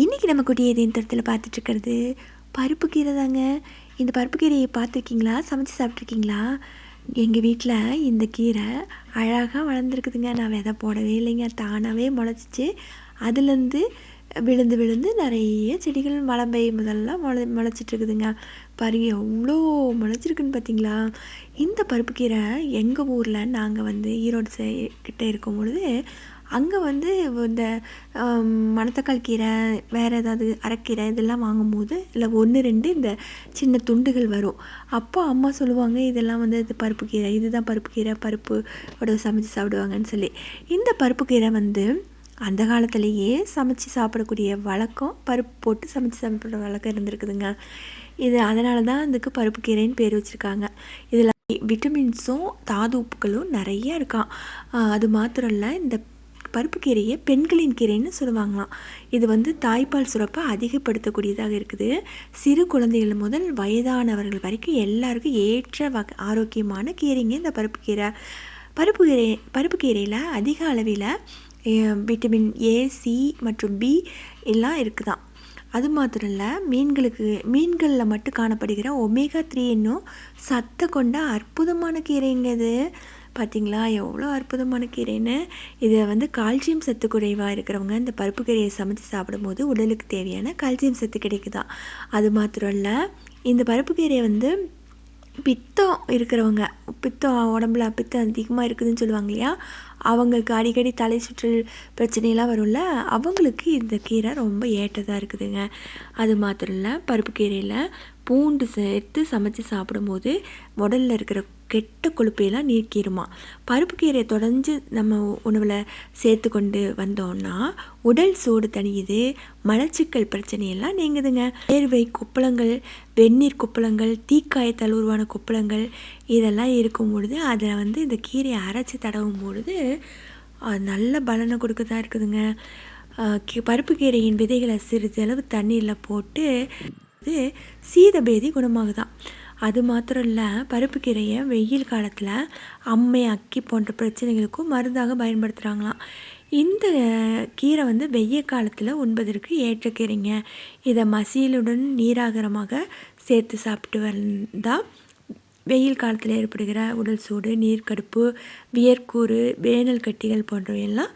இன்றைக்கி நம்ம குட்டி ஏதேன் தரத்தில் பார்த்துட்ருக்கிறது பருப்பு கீரை தாங்க. இந்த பருப்பு கீரையை பார்த்துருக்கீங்களா? சமைச்சு சாப்பிட்ருக்கீங்களா எங்கள் வீட்டில் இந்த கீரை அழகாக வளர்ந்துருக்குதுங்க. நான் விதை போடவே இல்லைங்க. தானாகவே முளைச்சிச்சு. அதுலேருந்து விழுந்து விழுந்து நிறைய செடிகள் மலம்பை முதல்லாம் முளை முளைச்சிட்ருக்குதுங்க பாருங்க எவ்வளோ முளைச்சிருக்குன்னு பார்த்தீங்களா? இந்த பருப்பு கீரை எங்கள் ஊரில் நாங்கள் வந்து ஈரோடு சை கிட்டே இருக்கும் பொழுது அங்கே வந்து இந்த மணத்தக்காளி கீரை வேறு ஏதாவது அரைக்கீரை இதெல்லாம் வாங்கும்போது இல்லை ஒன்று ரெண்டு இந்த சின்ன துண்டுகள் வரும். அப்போ அம்மா சொல்லுவாங்க இதெல்லாம் வந்து இது பருப்பு கீரை இதுதான் பருப்பு கீரை பருப்பு உடவு சமைச்சு சாப்பிடுவாங்கன்னு சொல்லி. இந்த பருப்பு கீரை வந்து அந்த காலத்துலேயே சமைச்சு சாப்பிடக்கூடிய வழக்கம் பருப்பு போட்டு சமைச்சு சாப்பிட்ற வழக்கம் இருந்திருக்குதுங்க. இது அதனால தான் அதுக்கு பருப்பு கீரைன்னு பேர் வச்சுருக்காங்க. இதில் விட்டமின்ஸும் தாது உப்புகளும் நிறைய இருக்கான் அது மாத்திரம் இல்லை இந்த பருப்பு கீரையை பெண்களின் கீரைன்னு சொல்லுவாங்களாம். இது வந்து தாய்ப்பால் சுரப்பை அதிகப்படுத்தக்கூடியதாக இருக்குது. சிறு குழந்தைகள் முதல் வயதானவர்கள் வரைக்கும் எல்லாருக்கும் ஏற்ற வகை ஆரோக்கியமான கீரைங்க இந்த பருப்பு கீரை. பருப்பு கீரை பருப்பு கீரையில் அதிக அளவில் விட்டமின் ஏ சி மற்றும் பி எல்லாம் இருக்குதான் அது மாத்திரம் இல்லை மீன்களுக்கு மீன்களில் மட்டும் காணப்படுகிற ஒமேகா த்ரீ என்னும் சத்தை கொண்ட அற்புதமான கீரைங்க இது. பார்த்திங்களா எவ்வளோ அற்புதமான கீரைன்னு இதை வந்து கால்சியம் சத்து குறைவாக இருக்கிறவங்க இந்த பருப்பு கீரையை சமைச்சு சாப்பிடும்போது உடலுக்கு தேவையான கால்சியம் சத்து கிடைக்குதான் அது மாத்திரம் இல்லை இந்த பருப்பு கீரையை வந்து பித்தம் இருக்கிறவங்க பித்தம் உடம்புல பித்தம் அதிகமாக இருக்குதுன்னு சொல்லுவாங்க இல்லையா? அவங்களுக்கு அடிக்கடி தலை சுற்றல் பிரச்சனையெல்லாம் வரும்ல அவங்களுக்கு இந்த கீரை ரொம்ப ஏற்றதாக இருக்குதுங்க. அது மாத்திரம் இல்லை பருப்பு கீரையில் பூண்டு சேர்த்து சமைச்சு சாப்பிடும்போது உடலில் இருக்கிற கெட்ட கொழுப்பையெல்லாம் நீக்கிடுமா பருப்பு கீரையை தொடர்ந்து நம்ம உணவில் சேர்த்து கொண்டு வந்தோம்னா உடல் சூடு தணியுது மலச்சிக்கல் பிரச்சனையெல்லாம் நீங்குதுங்க. வேர்வை கொப்பளங்கள் வெந்நீர் கொப்பளங்கள் தீக்காயத்தால் உருவான கொப்பளங்கள் இதெல்லாம் இருக்கும் பொழுது அதில் வந்து இந்த கீரையை அரைச்சி தடவும் பொழுது நல்ல பலனை கொடுக்க தான் இருக்குதுங்க பருப்பு கீரையின் விதைகளை சிறிதளவு தண்ணீரில் போட்டு சீதபேதி குணமாகுதான். அது மாத்திரம் இல்லை பருப்பு கீரையை வெயில் காலத்தில் அம்மை அக்கி போன்ற பிரச்சனைகளுக்கும் மருந்தாக பயன்படுத்துகிறாங்களாம் இந்த கீரை வந்து வெய்ய காலத்தில் உண்பதற்கு ஏற்ற கீரைங்க. இதை மசியலுடன் நீராகரமாக சேர்த்து சாப்பிட்டு வந்தால் வெயில் காலத்தில் ஏற்படுகிற உடல் சூடு நீர்க்கடுப்பு வியர்க்கூறு வேனல் கட்டிகள் போன்றவையெல்லாம்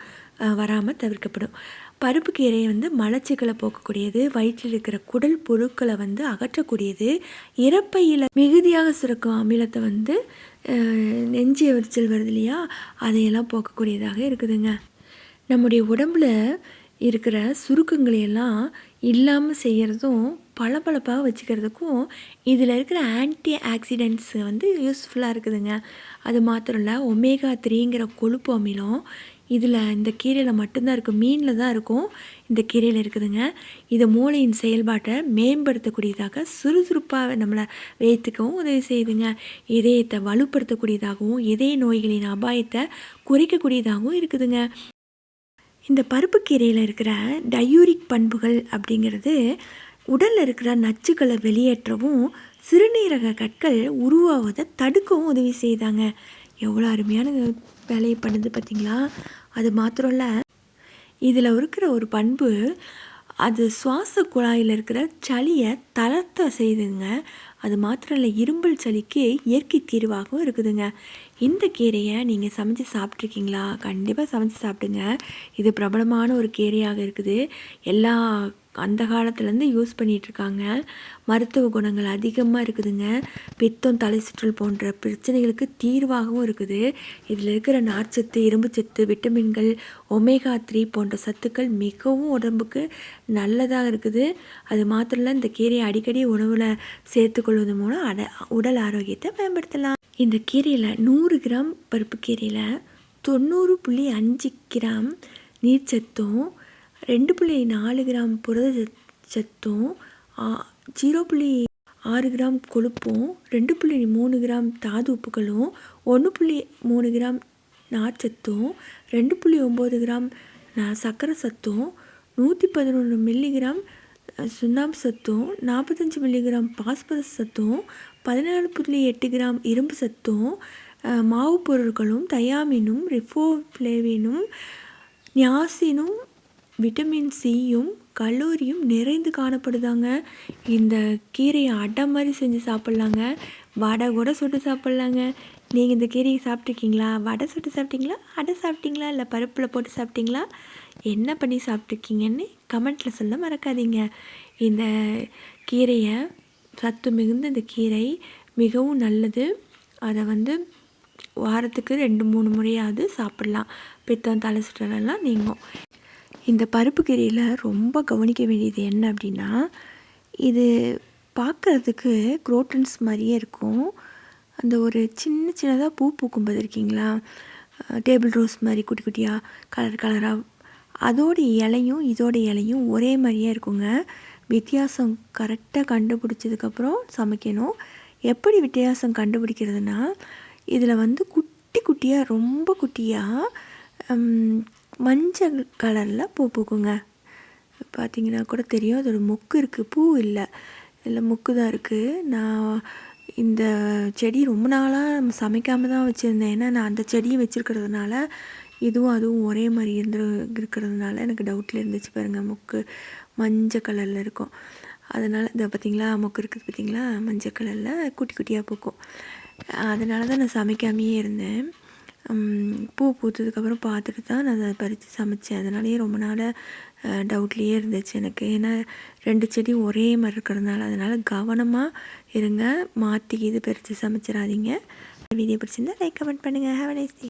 வராமல் தவிர்க்கப்படும். பருப்பு கீரை வந்து மலச்சிக்கலை போக்கக்கூடியது வயிற்றில் இருக்கிற குடல் புழுக்களை வந்து அகற்றக்கூடியது இறப்பையில் மிகுதியாக சுரக்கும் அமிலத்தை வந்து நெஞ்சு எரிச்சல் வருது இல்லையா அதையெல்லாம் போக்கக்கூடியதாக இருக்குதுங்க. நம்முடைய உடம்புல இருக்கிற சுருக்கங்களையெல்லாம் இல்லாமல் செய்கிறதும் பளபளப்பாக வச்சுக்கிறதுக்கும் இதில் இருக்கிற ஆன்டி ஆக்சிடென்ட்ஸ் வந்து யூஸ்ஃபுல்லாக இருக்குதுங்க. அது மாத்திரம் இல்லை ஒமேகா த்ரீங்கிற கொழுப்பு அமிலம் இதில் இந்த கீரையில் மட்டும்தான் இருக்கும் மீனில் தான் இருக்கும் இந்த கீரையில் இருக்குதுங்க. இது மூளையின் செயல்பாட்டை மேம்படுத்தக்கூடியதாக சுறுசுறுப்பாக நம்மளை வைத்துக்கவும் உதவி செய்யுதுங்க. இதயத்தை வலுப்படுத்தக்கூடியதாகவும் இதய நோய்களின் அபாயத்தை குறைக்கக்கூடியதாகவும் இருக்குதுங்க. இந்த பருப்பு கீரையில் இருக்கிற டயூரிக் பண்புகள் அப்படிங்கிறது உடலில் இருக்கிற நச்சுக்களை வெளியேற்றவும் சிறுநீரக கற்கள் உருவாவதை தடுக்கவும் உதவி செய்தாங்க எவ்வளோ அருமையான வேலையை பண்ணுது பார்த்திங்களா? அது மாத்திரம் இல்லை இதில் இருக்கிற ஒரு பண்பு அது சுவாச குழாயில் இருக்கிற சளியை தளர்த்த செய்துங்க. அது மாத்திரம் இல்லை இரும்பல் சளிக்கு இயற்கை தீர்வாகவும் இருக்குதுங்க. இந்த கீரையை நீங்கள் சமைச்சு சாப்பிட்ருக்கீங்களா கண்டிப்பாக சமைச்சு சாப்பிடுங்க. இது பிரபலமான ஒரு கீரையாக இருக்குது. எல்லா அந்த காலத்துலேருந்து யூஸ் பண்ணிகிட்ருக்காங்க மருத்துவ குணங்கள் அதிகமாக இருக்குதுங்க. பித்தம் தலை சுற்றல் போன்ற பிரச்சனைகளுக்கு தீர்வாகவும் இருக்குது. இதில் இருக்கிற நார்ச்சத்து இரும்புச்சத்து விட்டமின்கள் ஒமேகா த்ரீ போன்ற சத்துக்கள் மிகவும் உடம்புக்கு நல்லதாக இருக்குது. அது மாத்திரம் இல்லை இந்த கீரையை அடிக்கடி உணவில் சேர்த்துக்கொள்வது மூலம் அட உடல் ஆரோக்கியத்தை மேம்படுத்தலாம். இந்த கீரையில் நூறு கிராம் பருப்பு கீரையில் தொண்ணூறு புள்ளி அஞ்சு கிராம் நீர்ச்சத்தும் ரெண்டு புள்ளி நாலு கிராம் புரத சத்தும் ஜீரோ புள்ளி ஆறு கிராம் கொழுப்பும் ரெண்டு புள்ளி மூணு கிராம் தாது உப்புகளும் ஒன்று புள்ளி மூணு கிராம் நார்ச்சத்தும் ரெண்டு புள்ளி ஒம்பது கிராம் சர்க்கரை சத்தும் நூற்றி பதினொன்று மில்லிகிராம் சுண்ணாம்பு சத்தும் நாற்பத்தஞ்சு மில்லிகிராம் பாஸ்பரஸ் சத்தும் பதினாலு புள்ளி எட்டு கிராம் இரும்பு சத்தும் மாவு பொருட்களும் தயாமினும் ரிஃபோஃப்ளேவினும் நியாசினும் விட்டமின் சியும் கலோரியும் நிறைந்து காணப்படுதாங்க. இந்த கீரையை அடை மாதிரி செஞ்சு சாப்பிட்லாங்க. வடை கூட சுட்டு சாப்பிட்லாங்க. நீங்கள் இந்த கீரையை சாப்பிட்ருக்கீங்களா வடை சுட்டு சாப்பிட்டீங்களா? அடை சாப்பிட்டீங்களா? இல்லை பருப்பில் போட்டு சாப்பிட்டீங்களா? என்ன பண்ணி சாப்பிட்ருக்கீங்கன்னு கமெண்ட்டில் சொல்ல மறக்காதீங்க. இந்த கீரையை சத்து மிகுந்த இந்த கீரை மிகவும் நல்லது. அதை வந்து வாரத்துக்கு ரெண்டு மூணு முறையாவது சாப்பிட்லாம். பித்தம் தலை சுற்றலாம் நீங்கும். இந்த பருப்பு கீரையில் ரொம்ப கவனிக்க வேண்டியது என்ன அப்படின்னா இது பார்க்குறதுக்கு குரோட்டன்ஸ் மாதிரியே இருக்கும். அந்த ஒரு சின்ன சின்னதாக பூ பூக்கும் பார்த்துருக்கீங்களா? டேபிள் ரோஸ் மாதிரி குட்டி குட்டியாக கலர் கலராக அதோட இலையும் இதோட இலையும் ஒரே மாதிரியே இருக்குங்க. வித்தியாசம் கரெக்டாக கண்டுபிடிச்சதுக்கப்புறம் சமைக்கணும். எப்படி வித்தியாசம் கண்டுபிடிக்கிறதுனா இதில் வந்து குட்டி குட்டியாக ரொம்ப குட்டியாக மஞ்சள் கலரில் பூ பூக்குங்க. பார்த்தீங்கன்னா கூட தெரியும். அதோட மொக்கு இருக்குது பூ இல்லை. இல்லை மொக்கு தான் இருக்குது நான் இந்த செடி ரொம்ப நாளாக சமைக்காமல் தான் வச்சுருந்தேன். ஏன்னா நான் அந்த செடியும் வச்சுருக்கிறதுனால இதுவும் அதுவும் ஒரே மாதிரி இருந்து இருக்கிறதுனால எனக்கு டவுட்டில் இருந்துச்சு பாருங்கள் மொக்கு மஞ்சள் கலரில் இருக்கும். அதனால் இந்த பார்த்தீங்களா மொக்கு இருக்குது பார்த்தீங்களா மஞ்சள் கலரில் குட்டி குட்டியாக பூக்கும். அதனால தான் நான் சமைக்காமையே இருந்தேன். பூ பூத்ததுக்கப்புறம் பார்த்துட்டு தான் நான் அதை பறித்து சமைச்சேன். அதனாலேயே ரொம்ப நாளாக டவுட்லேயே இருந்துச்சு எனக்கு. ஏன்னா ரெண்டு செடி ஒரே மாதிரி இருக்கிறதுனால அதனால் கவனமாக இருங்க. மாற்றி இது பறித்து சமைச்சிடாதீங்க. வீடியோ பிடிச்சிருந்தா லைக் கமெண்ட் பண்ணுங்கள் ஹேவ் நைஸ்